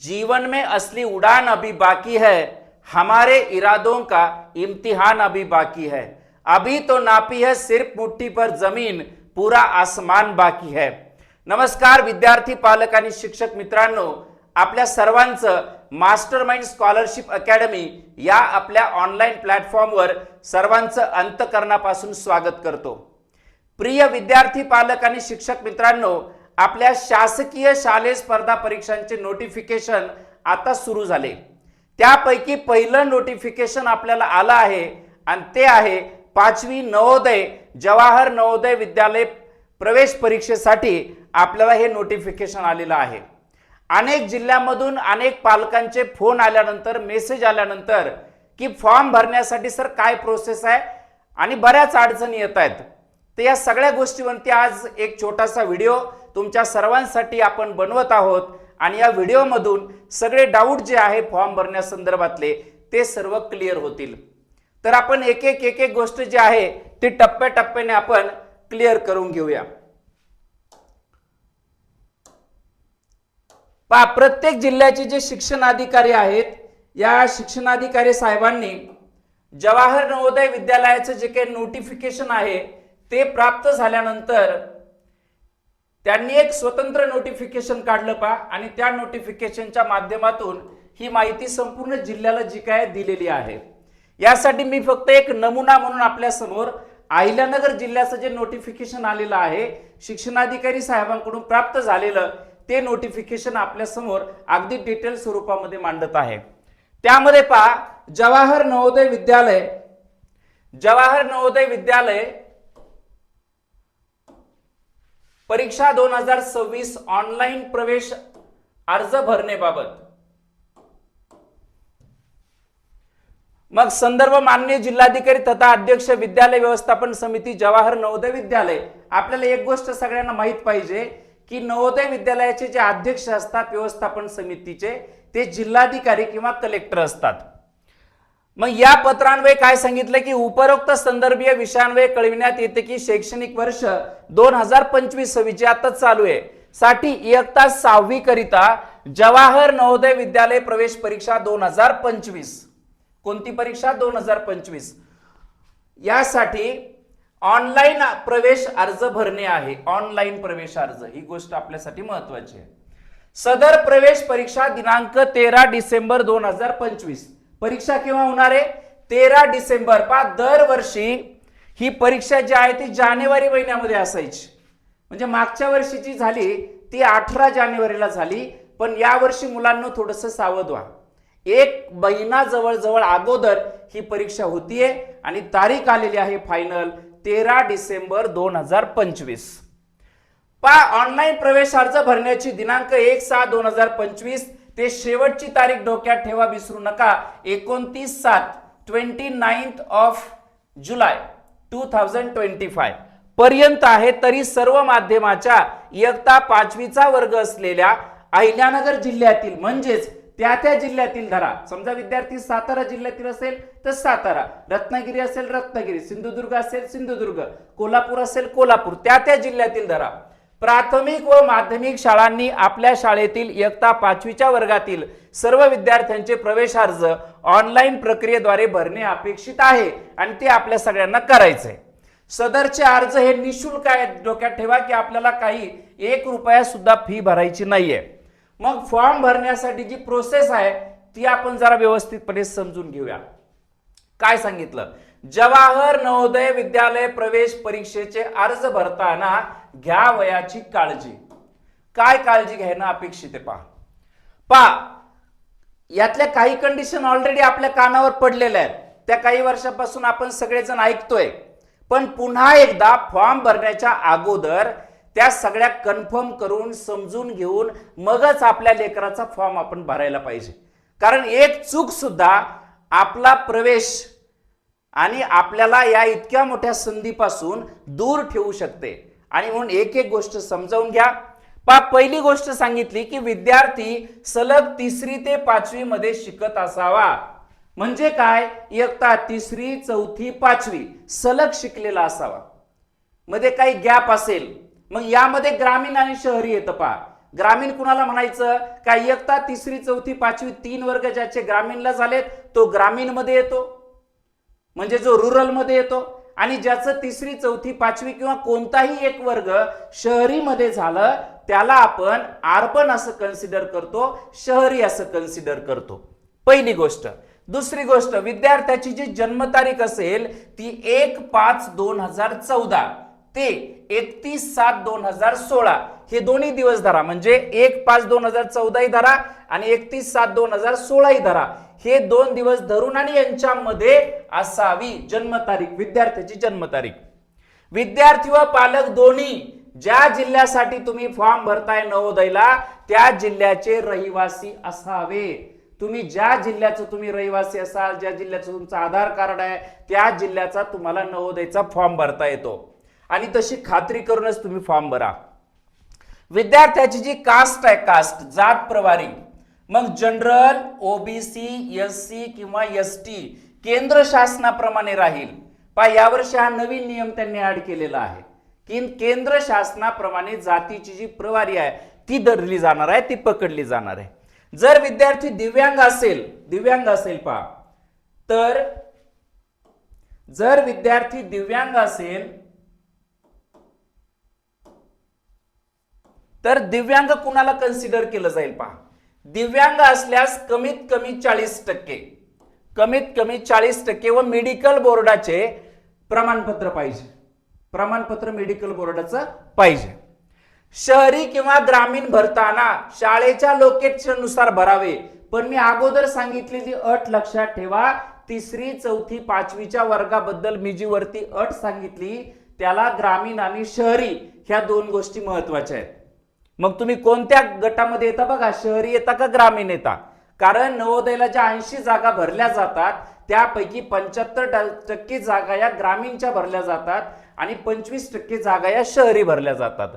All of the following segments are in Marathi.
जीवन में असली उड़ान अभी बाकी है हमारे इरादों का इम्तिहान अभी बाकी है। अभी तो नापी है सिर्फ मुट्ठी पर जमीन पूरा आसमान बाकी है। नमस्कार विद्यार्थी पालक आणि शिक्षक मित्रांनो आपल्या सर्वांचं मास्टर माइंड स्कॉलरशिप अकॅडमी या आपल्या ऑनलाईन प्लॅटफॉर्मवर सर्वांचं अंतकरणापासून स्वागत करतो. प्रिय विद्यार्थी पालक आणि शिक्षक मित्रांनो आपल्या शासकीय शालेय स्पर्धा परीक्षांचे नोटिफिकेशन आता सुरू झाले. त्यापैकी पहिलं नोटिफिकेशन आपल्याला आलं आहे आणि ते आहे पाचवी नवोदय जवाहर नवोदय विद्यालय प्रवेश परीक्षेसाठी आपल्याला हे नोटिफिकेशन आलेलं आहे. अनेक जिल्ह्यामधून अनेक पालकांचे फोन आल्यानंतर मेसेज आल्यानंतर की फॉर्म भरण्यासाठी सर काय प्रोसेस आहे आणि बऱ्याच अडचणी येत आहेत. तर या सगळ्या गोष्टीवरती आज एक छोटासा व्हिडिओ तुमच्या सर्वांसाठी आपण बनवत आहोत. आणि या व्हिडिओमधून सगळे डाऊट जे आहे फॉर्म भरण्यासंदर्भातले ते सर्व क्लिअर होतील. तर आपण एक एक एक एक गोष्ट जी आहे ती टप्प्याटप्प्याने आपण क्लिअर करून घेऊया. पहा प्रत्येक जिल्ह्याचे जे शिक्षण अधिकारी आहेत या शिक्षणाधिकारी साहेबांनी जवाहर नवोदय विद्यालयाचं जे काही नोटिफिकेशन आहे ते प्राप्त झाल्यानंतर त्यांनी एक स्वतंत्र नोटिफिकेशन काढलं पा आणि त्या नोटिफिकेशनच्या माध्यमातून ही माहिती संपूर्ण जिल्ह्याला जी काय दिलेली आहे. यासाठी मी फक्त एक नमुना म्हणून आपल्यासमोर अहिल्यानगर जिल्ह्याचं जे नोटिफिकेशन आलेलं आहे शिक्षणाधिकारी साहेबांकडून प्राप्त झालेलं ते नोटिफिकेशन आपल्यासमोर अगदी डिटेल स्वरूपामध्ये मांडत आहे. त्यामध्ये पहा जवाहर नवोदय विद्यालय जवाहर नवोदय विद्यालय परीक्षा दोन हजार सव्वीस ऑनलाईन प्रवेश अर्ज भरण्याबाबत मग संदर्भ मान्य जिल्हाधिकारी तथा अध्यक्ष विद्यालय व्यवस्थापन समिती जवाहर नवोदय विद्यालय. आपल्याला एक गोष्ट सगळ्यांना माहीत पाहिजे की नवोदय विद्यालयाचे जे अध्यक्ष असतात व्यवस्थापन समितीचे ते जिल्हाधिकारी किंवा कलेक्टर असतात. मग या पत्रान्वये काय सांगितलं की उपरोक्त संदर्भीय विषयान्वये कळविण्यात येते की शैक्षणिक वर्ष दोन हजार पंचवीस सव्वीस जे आता चालू आहे. साठी इयत्ता सहावी करिता जवाहर नवोदय विद्यालय प्रवेश परीक्षा दोन हजार पंचवीस. कोणती परीक्षा? दोन हजार पंचवीस. यासाठी ऑनलाईन प्रवेश अर्ज भरणे आहे. ऑनलाईन प्रवेश अर्ज. ही गोष्ट आपल्यासाठी महत्वाची आहे. सदर प्रवेश परीक्षा दिनांक तेरा डिसेंबर दोन हजार पंचवीस. परीक्षा केव्हा होणार आहे? तेरा डिसेंबर. पा दरवर्षी ही परीक्षा जी आहे ती जानेवारी महिन्यामध्ये असायची. म्हणजे मागच्या वर्षी जी झाली ती अठरा जानेवारीला झाली. पण यावर्षी मुलांना थोडंसं सावध व्हा. एक महिना जवळजवळ अगोदर ही परीक्षा होतीये आणि तारीख आलेली आहे फायनल तेरा डिसेंबर दोन हजार पंचवीस. पा ऑनलाईन प्रवेश अर्ज भरण्याची दिनांक एक सहा दोन हजार पंचवीस. ते शेवटची तारीख डोक्यात ठेवा विसरू नका. एकोणतीस सात twenty ninth of July two thousand twenty five पर्यंत आहे तरी सर्व माध्यमाच्या इयत्ता पाचवीचा वर्ग असलेल्या अहिल्यानगर जिल्ह्यातील म्हणजेच त्या त्या जिल्ह्यातील धरा. समजा विद्यार्थी सातारा जिल्ह्यातील असेल तर सातारा रत्नागिरी असेल रत्नागिरी सिंधुदुर्ग असेल सिंधुदुर्ग कोल्हापूर असेल कोल्हापूर त्या त्या जिल्ह्यातील धरा. प्राथमिक व माध्यमिक शाळांनी आपल्या शाळेतील इयत्ता पाचवीच्या वर्गातील सर्व विद्यार्थ्यांचे प्रवेश अर्ज ऑनलाईन प्रक्रियेद्वारे भरणे अपेक्षित आहे आणि ते आपल्या सगळ्यांना करायचंय. सदरचे अर्ज हे निशुल्क आहेत. डोक्यात ठेवा की आपल्याला काही एक रुपया सुद्धा फी भरायची नाहीये. मग फॉर्म भरण्यासाठी जी प्रोसेस आहे ती आपण जरा व्यवस्थितपणे समजून घेऊया. काय सांगितलं? जवाहर नवोदय विद्यालय प्रवेश परीक्षेचे अर्ज भरताना घ्या वयाची काळजी. काय काळजी घेणं अपेक्षित आहे पहा. पहा यातल्या काही कंडिशन ऑलरेडी आपल्या कानावर पडलेल्या आहेत. त्या काही वर्षापासून आपण सगळेजण ऐकतोय. पण पुन्हा एकदा फॉर्म भरण्याच्या अगोदर त्या सगळ्या कन्फर्म करून समजून घेऊन मगच आपल्या लेकराचा फॉर्म आपण भरायला पाहिजे. कारण एक चूक सुद्धा आपला प्रवेश आणि आपल्याला या इतक्या मोठ्या संधीपासून दूर ठेवू शकते. आणि म्हणून एक एक गोष्ट समजावून घ्या. पा पहिली गोष्ट सांगितली की विद्यार्थी सलग तिसरी ते पाचवी मध्ये शिकत असावा. म्हणजे काय? इयत्ता तिसरी चौथी पाचवी सलग शिकलेला असावा. मध्ये काही गॅप असेल. मग यामध्ये ग्रामीण आणि शहरी येतं पहा ग्रामीण कुणाला म्हणायचं? का इयत्ता तिसरी चौथी पाचवी तीन वर्ग ज्याचे ग्रामीणला झालेत तो ग्रामीणमध्ये येतो. म्हणजे जो रुरलमध्ये येतो आणि ज्याचं तिसरी चौथी पाचवी किंवा कोणताही एक वर्ग शहरीमध्ये झालं त्याला आपण अर्बन असं कन्सिडर करतो शहरी असं कन्सिडर करतो. पहिली गोष्ट. दुसरी गोष्ट विद्यार्थ्याची जी जन्मतारीख असेल ती एक पाच दोन हजार चौदा. ते एकतीस सात दोन हजार सोळा. हे दोन्ही दिवस धरा. म्हणजे एक पाच दोन हजार चौदाही धरा आणि एकतीस सात दोन हजार सोळाही धरा. हे दोन दिवस धरून आणि यांच्यामध्ये असावी जन्मतारीख विद्यार्थ्याची जन्मतारीख. विद्यार्थी व पालक दोन्ही ज्या जिल्ह्यासाठी तुम्ही फॉर्म भरताय नवोदयला त्या जिल्ह्याचे रहिवासी असावे. तुम्ही ज्या जिल्ह्याचं तुम्ही रहिवासी असाल ज्या जिल्ह्याचं तुमचं आधार कार्ड आहे त्या जिल्ह्याचा तुम्हाला नवोदयचा फॉर्म भरता येतो. आणि तशी खात्री करूनच तुम्ही फॉर्म भरा. विद्यार्थ्याची जी कास्ट आहे कास्ट जात प्रवारी मग जनरल ओबीसी एस सी किंवा एस टी केंद्र शासनाप्रमाणे राहील. पा यावर्षी हा नवीन नियम त्यांनी ऍड केलेला आहे. की केंद्र शासनाप्रमाणे जातीची जी प्रवारी आहे ती धरली जाणार आहे ती पकडली जाणार आहे. जर विद्यार्थी दिव्यांग असेल दिव्यांग असेल पा तर जर विद्यार्थी दिव्यांग असेल तर दिव्यांग कुणाला कन्सिडर केलं जाईल पहा. दिव्यांग असल्यास कमीत कमी चाळीस टक्के. कमीत कमी चाळीस टक्के व मेडिकल बोर्डाचे प्रमाणपत्र पाहिजे. प्रमाणपत्र मेडिकल बोर्डाचं पाहिजे. शहरी किंवा ग्रामीण भरताना शाळेच्या लोकेशननुसार भरावे. पण मी अगोदर सांगितलेली अट लक्षात ठेवा. तिसरी चौथी पाचवीच्या वर्गाबद्दल मी जी वरती अट सांगितली त्याला ग्रामीण आणि शहरी ह्या दोन गोष्टी महत्त्वाच्या आहेत. मग तुम्ही कोणत्या गटामध्ये येता बघा? शहरी येता का ग्रामीण येता? कारण नवोदयला ज्या ऐंशी जागा भरल्या जातात त्यापैकी पंच्याहत्तर टक्के जागा या ग्रामीणच्या भरल्या जातात आणि पंचवीस टक्के जागा या शहरी भरल्या जातात.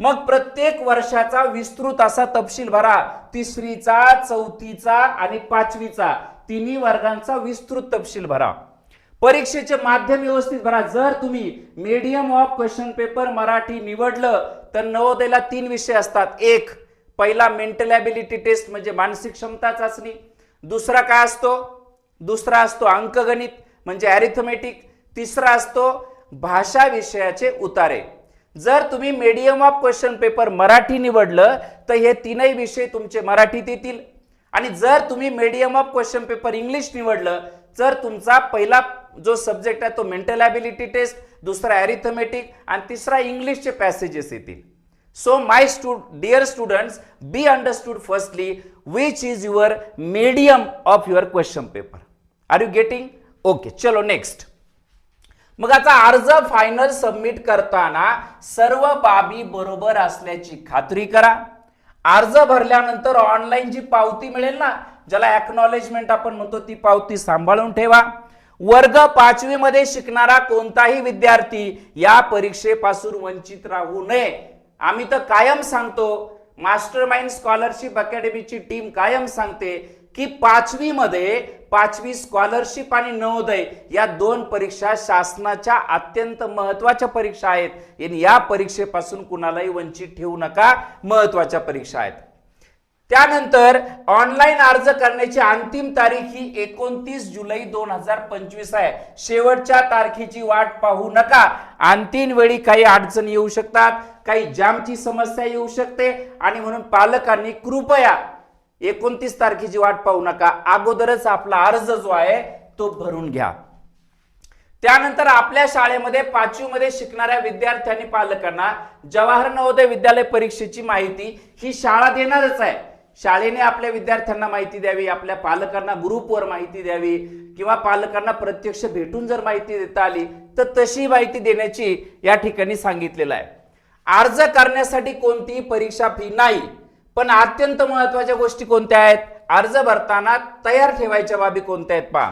मग प्रत्येक वर्षाचा विस्तृत असा तपशील भरा. तिसरीचा चौथीचा आणि पाचवीचा. तिन्ही वर्गांचा विस्तृत तपशील भरा. परीक्षेचे माध्यम व्यवस्थित भरा. जर तुम्ही medium of question paper Marathi निवडलं तर नवोदयला तीन विषय असतात. एक पहिला मेंटल ॲबिलिटी टेस्ट म्हणजे मानसिक क्षमता चाचणी. दुसरा काय असतो? दुसरा असतो अंकगणित म्हणजे अरिथमेटिक तिसरा असतो भाषा विषयाचे उतारे. जर तुम्ही medium of question paper Marathi निवडलं तर हे तीनही विषय तुमचे मराठीत येतील. आणि जर तुम्ही medium of question paper English निवडलं तर तुमचा पहिला जो सब्जेक्ट आहे तो मेंटल ॲबिलिटी टेस्ट दुसरा ॲरिथमेटिक आणि तिसरा इंग्लिशचे पॅसेजेस येतील. So my stu dear students be understood firstly which is your medium of your question paper are you getting okay चलो नेक्स्ट मग आता अर्ज फायनल सबमिट करताना सर्व बाबी बरोबर असल्याची खात्री करा. अर्ज भरल्यानंतर ऑनलाईन जी पावती मिळेल ना ज्याला एक्नॉलेजमेंट आपण म्हणतो ती पावती सांभाळून ठेवा. वर्ग पाचवी मध्ये शिकणारा कोणताही विद्यार्थी या परीक्षेपासून वंचित राहू नये. आम्ही तर कायम सांगतो मास्टर माइंड स्कॉलरशिप अकॅडमीची टीम कायम सांगते की पाचवी मध्ये पाचवी स्कॉलरशिप आणि नवोदय या दोन परीक्षा शासनाच्या अत्यंत महत्त्वाच्या परीक्षा आहेत. या परीक्षेपासून कुणालाही वंचित ठेवू नका. महत्त्वाच्या परीक्षा आहेत. त्यानंतर ऑनलाईन अर्ज करण्याची अंतिम तारीख ही एकोणतीस जुलै दोन हजार पंचवीस आहे. शेवटच्या तारखेची वाट पाहू नका. अंतिम वेळी काही अडचणी येऊ शकतात काही जामची समस्या येऊ शकते आणि म्हणून पालकांनी कृपया एकोणतीस तारखेची वाट पाहू नका. अगोदरच आपला अर्ज जो आहे तो भरून घ्या. त्यानंतर आपल्या शाळेमध्ये पाचवीमध्ये शिकणाऱ्या विद्यार्थ्यांनी पालकांना जवाहर नवोदय विद्यालय परीक्षेची माहिती ही शाळा देणारच आहे. शाळेने आपल्या विद्यार्थ्यांना माहिती द्यावी आपल्या पालकांना ग्रुपवर माहिती द्यावी किंवा पालकांना प्रत्यक्ष भेटून जर माहिती देता आली तर तशी माहिती देण्याची या ठिकाणी सांगितलेलं आहे. अर्ज करण्यासाठी कोणतीही परीक्षा फी नाही पण अत्यंत महत्त्वाच्या गोष्टी कोणत्या आहेत? अर्ज भरताना तयार ठेवायच्या बाबी कोणत्या आहेत पहा.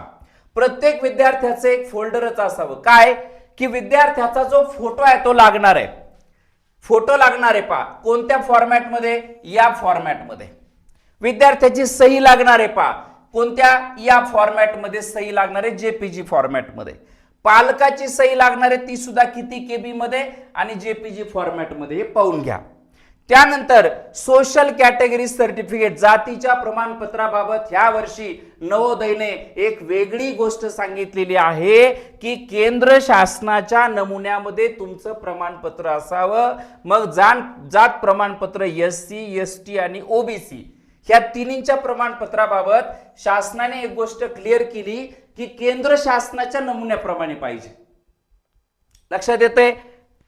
प्रत्येक विद्यार्थ्याचं एक फोल्डरच असावं. काय? की विद्यार्थ्याचा जो फोटो आहे तो लागणार आहे. फोटो लागणार आहे पहा. कोणत्या फॉर्मॅटमध्ये या फॉर्मॅटमध्ये विद्यार्थ्याची सही लागणार आहे पहा कोणत्या या फॉर्मॅटमध्ये सही लागणार आहे? जेपीजी फॉर्मॅटमध्ये पालकाची सही लागणार आहे ती सुद्धा किती केबी मध्ये आणि जेपीजी फॉर्मॅटमध्ये हे पाहून घ्या. त्यानंतर सोशल कॅटेगरी सर्टिफिकेट जातीच्या प्रमाणपत्राबाबत ह्या वर्षी नवोदयने एक वेगळी गोष्ट सांगितलेली आहे की केंद्र शासनाच्या नमुन्यामध्ये तुमचं प्रमाणपत्र असावं. मग जाण जात प्रमाणपत्र एस सी एस टी आणि ओबीसी ह्या तिन्हींच्या प्रमाणपत्राबाबत शासनाने एक गोष्ट क्लिअर केली की केंद्र शासनाच्या नमुन्याप्रमाणे पाहिजे. लक्षात येते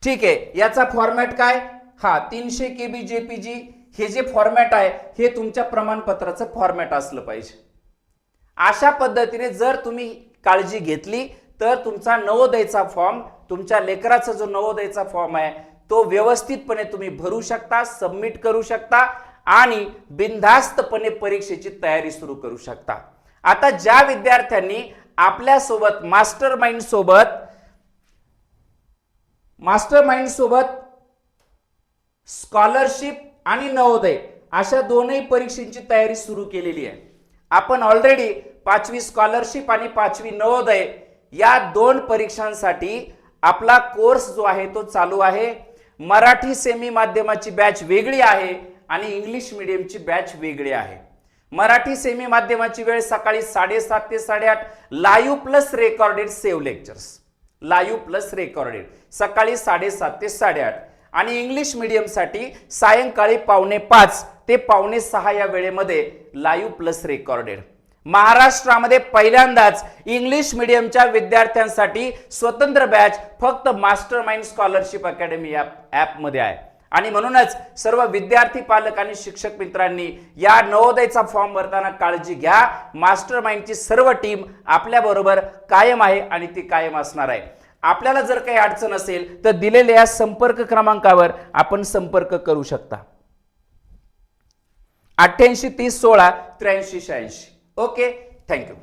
ठीक आहे. याचा फॉर्मॅट काय? हा तीनशे के बी जे पी जी हे जे फॉर्मॅट आहे हे तुमच्या प्रमाणपत्राचं फॉर्मॅट असलं पाहिजे. अशा पद्धतीने जर तुम्ही काळजी घेतली तर तुमचा नवोदयचा फॉर्म तुमच्या लेकराचा जो नवोदयचा फॉर्म आहे तो व्यवस्थितपणे तुम्ही भरू शकता सबमिट करू शकता आणि बिनधास्तपणे परीक्षेची तयारी सुरू करू शकता. आता ज्या विद्यार्थ्यांनी आपल्यासोबत मास्टर माइंड सोबत मास्टर माइंड सोबत स्कॉलरशिप आणि नवोदय अशा दोनही परीक्षेची तयारी सुरू केलेली आहे. आपण ऑलरेडी पाचवी स्कॉलरशिप आणि पाचवी नवोदय या दोन परीक्षांसाठी आपला कोर्स जो आहे तो चालू आहे. मराठी सेमी माध्यमाची बॅच वेगळी आहे. आणि इंग्लिश मिडियमची बॅच वेगळी आहे. मराठी सेमी माध्यमाची वेळ सकाळी साडेसात ते साडेआठ. Live plus recorded save lectures live plus recorded सकाळी साडेसात ते साडेआठ. आणि इंग्लिश मीडियमसाठी सायंकाळी पावणे पाच ते पावणे सहा या वेळेमध्ये लाईव्ह प्लस रेकॉर्डेड महाराष्ट्रामध्ये पहिल्यांदाच इंग्लिश मिडियमच्या विद्यार्थ्यांसाठी स्वतंत्र बॅच फक्त master mind scholarship academy app ॲपमध्ये आहे. आणि म्हणूनच सर्व विद्यार्थी पालक आणि शिक्षक मित्रांनी या नवोदयचा फॉर्म भरताना काळजी घ्या. मास्टर माइंडची सर्व टीम आपल्याबरोबर कायम आहे आणि ती कायम असणार आहे. आपल्याला जर काही अडचण असेल तर दिलेल्या या संपर्क क्रमांकावर आपण संपर्क करू शकता. अठ्ठ्याऐंशी तीस सोळा त्र्याऐंशी शहाऐंशी. ओके? Thank you.